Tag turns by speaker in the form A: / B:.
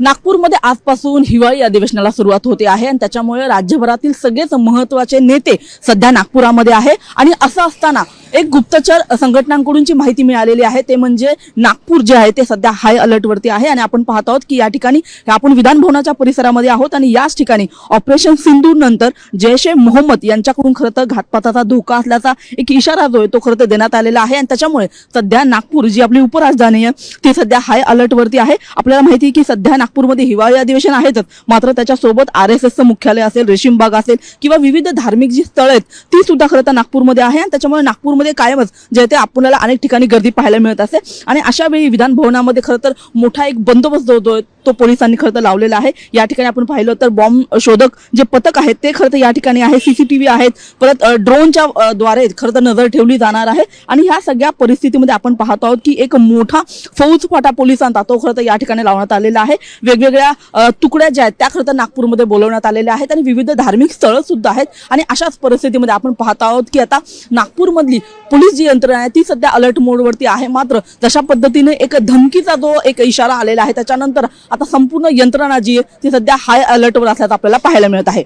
A: नागपूरमध्ये आजपासून हिवाळी अधिवेशनाला सुरुवात होते आहे आणि त्याच्यामुळे राज्यभरातील सगळेच महत्त्वाचे नेते सध्या नागपुरामध्ये आहे. आणि असं असताना एक गुप्तचर संघटनांकडून जी माहिती मिळालेली आहे. ते म्हणजे नागपूर जे आहे ते सध्या हाय अलर्टवरती आहे आणि आपण पाहत आहोत की या ठिकाणी आपण विधान भवनाच्या परिसरामध्ये आहोत आणि याच ठिकाणी ऑपरेशन सिंधू नंतर जैश ए मोहम्मद यांच्याकडून खरं तर घातपाताचा धोका असल्याचा एक इशारा जो आहे तो खरं तर देण्यात आलेला आहे. आणि त्याच्यामुळे सध्या नागपूर जी आपली उपराजधानी आहे ती सध्या हाय अलर्टवरती आहे. आपल्याला माहिती आहे की सध्या नागपूरमध्ये हिवाळी अधिवेशन आहेतच. मात्र त्याच्यासोबत आर एस एसचं मुख्यालय असेल रेशीमबाग असेल किंवा विविध धार्मिक जी स्थळं आहेत ती सुद्धा खरं तर नागपूरमध्ये आहे. आणि त्याच्यामुळे नागपूर विधानभवनामध्ये कायमच जे ते आपल्याला अनेक ठिकाणी गर्दी पाहायला मिळत असते आणि अशा वेळी विधान भवनामध्ये खरं तर मोठा एक बंदोबस्त होतो तो पोलिसांनी खरं तर लावलेला आहे. या ठिकाणी आपण पाहिलं तर बॉम्ब शोधक जे पथक आहेत ते खरं तर या ठिकाणी आहे. सीसीटीव्ही आहेत. परत ड्रोनच्या द्वारे खरं तर नजर ठेवली जाणार आहे. आणि ह्या सगळ्या परिस्थितीमध्ये आपण पाहतो आहोत की एक मोठा फौजफाटा पोलिसांचा तो खरं तर या ठिकाणी लावण्यात आलेला आहे. वेगवेगळ्या तुकड्या ज्या आहेत त्या खरं तर नागपूरमध्ये बोलवण्यात आलेल्या आहेत. आणि विविध धार्मिक स्थळं सुद्धा आहेत. आणि अशाच परिस्थितीमध्ये आपण पाहत आहोत की आता नागपूरमधली पोलीस जी यंत्रणा आहे ती सध्या अलर्ट मोडवरती आहे. मात्र जशा पद्धतीने एक धमकीचा जो एक इशारा आलेला आहे त्याच्यानंतर आता संपूर्ण यंत्रणा जी आहे ती सध्या हाय अलर्टवर असल्याचं आपल्याला पाहायला मिळत आहे.